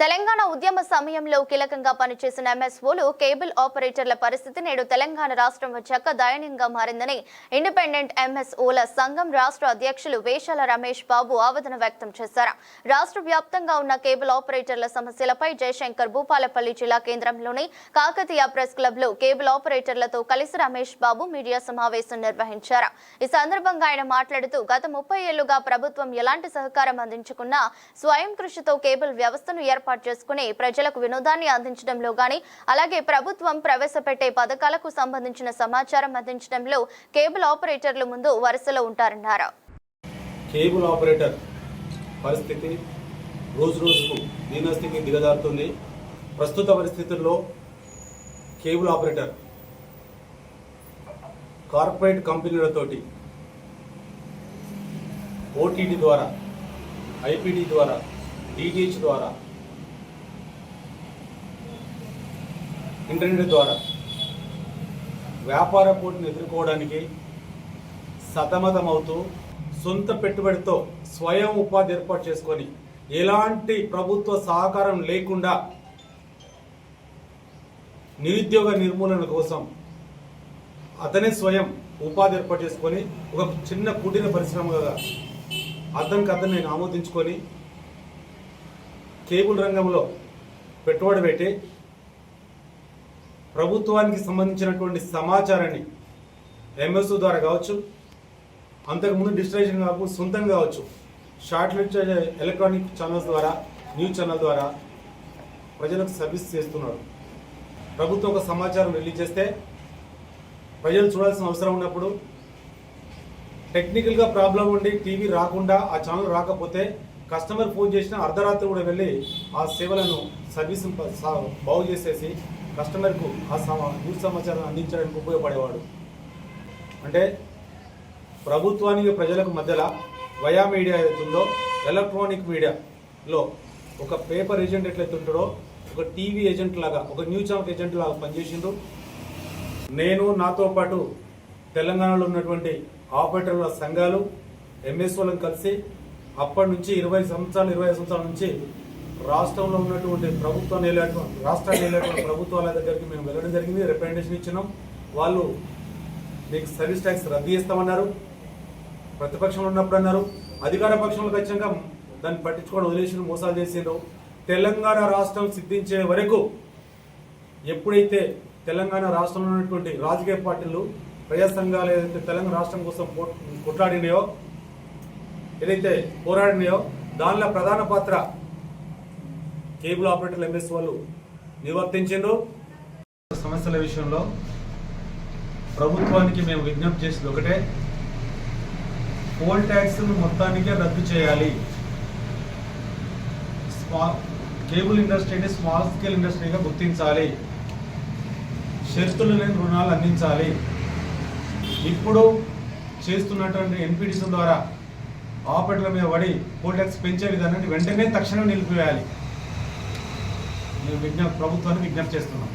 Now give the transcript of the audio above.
తెలంగాణ ఉద్యమ సమయంలో కీలకంగా పనిచేసిన ఎంఎస్ఓలు కేబుల్ ఆపరేటర్ల పరిస్థితి నేడు తెలంగాణ రాష్ట్రం వచ్చాక దయనీయంగా మారిందని ఇండిపెండెంట్ ఎంఎస్ఓల సంఘం రాష్ట్ర అధ్యక్షులు వేషాల రమేష్ బాబు ఆవేదన వ్యక్తం చేశారు. రాష్ట్ర వ్యాప్తంగా ఉన్న కేబుల్ ఆపరేటర్ల సమస్యలపై జయశంకర్ భూపాలపల్లి జిల్లా కేంద్రంలోని కాకతీయ ప్రెస్ క్లబ్లో కేబుల్ ఆపరేటర్లతో కలిసి రమేష్ బాబు మీడియా సమావేశం నిర్వహించారు. ఈ సందర్భంగా ఆయన మాట్లాడుతూ గత ముప్పై ఏళ్ళుగా ప్రభుత్వం ఎలాంటి సహకారం అందించుకున్నా స్వయం కృషితో కేబుల్ వ్యవస్థను ఏర్పాటు చేసుకుని ప్రజలకు వినోదాన్ని అందించడంలో గాని అలాగే ప్రభుత్వం ప్రవేశపెట్టే పథకాలకు సంబంధించిన సమాచారం అందించడంలో కేబుల్ ఆపరేటర్లు ముందు వరుసలో ఉంటారన్నారు. కేబుల్ ఆపరేటర్ పరిస్థితి రోజు రోజుకు దీనస్థితికి దిగజారుతుంది. ప్రస్తుత పరిస్థితుల్లో కేబుల్ ఆపరేటర్ కార్పొరేట్ కంపెనీలతోటి ఓటీటీ ద్వారా ఐపీడీ ద్వారా డిటిహెచ్ ద్వారా ఇంటర్నెట్ ద్వారా వ్యాపార పోటీని ఎదుర్కోవడానికి సతమతమవుతూ సొంత పెట్టుబడితో స్వయం ఉపాధి ఏర్పాటు చేసుకొని ఎలాంటి ప్రభుత్వ సహకారం లేకుండా నిరుద్యోగ నిర్మూలన కోసం అతనే స్వయం ఉపాధి ఏర్పాటు చేసుకొని ఒక చిన్న కుటీర పరిశ్రమగా అతనికి అతను నేను ఆమోదించుకొని కేబుల్ రంగంలో పెట్టుబడి పెట్టి ప్రభుత్వానికి సంబంధించినటువంటి సమాచారాన్ని ఎంఎస్ ద్వారా కావచ్చు అంతకుముందు డిజిటలైజేషన్ కావచ్చు సొంతంగా కావచ్చు షార్ట్ ఎలక్ట్రానిక్ ఛానల్స్ ద్వారా న్యూస్ ఛానల్ ద్వారా ప్రజలకు సర్వీస్ చేస్తున్నారు. ప్రభుత్వం ఒక సమాచారం రిలీజ్ చేస్తే ప్రజలు చూడాల్సిన అవసరం ఉన్నప్పుడు టెక్నికల్గా ప్రాబ్లం ఉండి టీవీ రాకుండా ఆ ఛానల్ రాకపోతే కస్టమర్ ఫోన్ చేసిన అర్ధరాత్రి కూడా వెళ్ళి ఆ సేవలను సర్వీస్ బాగు చేసేసి కస్టమర్కు ఆ సమా న్యూస్ సమాచారం అందించడానికి ఉపయోగపడేవాడు. అంటే ప్రభుత్వానికి ప్రజలకు మధ్యలో వయా మీడియా ఏదైతుందో ఎలక్ట్రానిక్ మీడియాలో ఒక పేపర్ ఏజెంట్ ఎట్లయితుంటాడో ఒక టీవీ ఏజెంట్ లాగా ఒక న్యూస్ ఛానల్ ఏజెంట్ లాగా పనిచేసిండు. నేను నాతో పాటు తెలంగాణలో ఉన్నటువంటి ఆపరేటర్ల సంఘాలు ఎంఎస్ఓలను కలిసి అప్పటి నుంచి ఇరవై సంవత్సరాలు ఇరవై ఐదు సంవత్సరాల నుంచి రాష్ట్రంలో ఉన్నటువంటి ప్రభుత్వం వెళ్ళేటువంటి రాష్ట్రాన్ని వెళ్ళేటువంటి ప్రభుత్వాల దగ్గరికి మేము వెళ్ళడం జరిగింది రిప్రజెంటేషన్ ఇచ్చినాం. వాళ్ళు మీకు సర్వీస్ ట్యాక్స్ రద్దు చేస్తామన్నారు ప్రతిపక్షంలో ఉన్నప్పుడు అన్నారు. అధికార పక్షంలోకి వచ్చాక దాన్ని పట్టించుకోవడం వదిలేసి మోసాలు చేసిండ్రు. తెలంగాణ రాష్ట్రం సిద్ధించే వరకు ఎప్పుడైతే తెలంగాణ రాష్ట్రంలో ఉన్నటువంటి రాజకీయ పార్టీలు ప్రజా సంఘాలు ఏదైతే తెలంగాణ రాష్ట్రం కోసం కొట్లాడినాయో ఏదైతే పోరాడినాయో దానిలో ప్రధాన పాత్ర కేబుల్ ఆపరేటర్లు ఎంఎస్ వాళ్ళు నిర్వర్తించిండ్రు. సమస్యల విషయంలో ప్రభుత్వానికి మేము విజ్ఞప్తి చేసేది ఒకటే. పోల్ ట్యాక్స్ మొత్తానికే రద్దు చేయాలి. స్మా కేబుల్ ఇండస్ట్రీని స్మాల్ స్కేల్ ఇండస్ట్రీగా గుర్తించాలి. షరతులు లేని రుణాలు అందించాలి. ఇప్పుడు చేస్తున్నటువంటి ఎన్పిడిసి ద్వారా ఆపరేటర్ల మీద పడి పోల్ ట్యాక్స్ పెంచే విధానాన్ని వెంటనే తక్షణం నిలిపివేయాలి. మేము విజ్ఞప్తి ప్రభుత్వానికి విజ్ఞప్తి చేస్తున్నాం.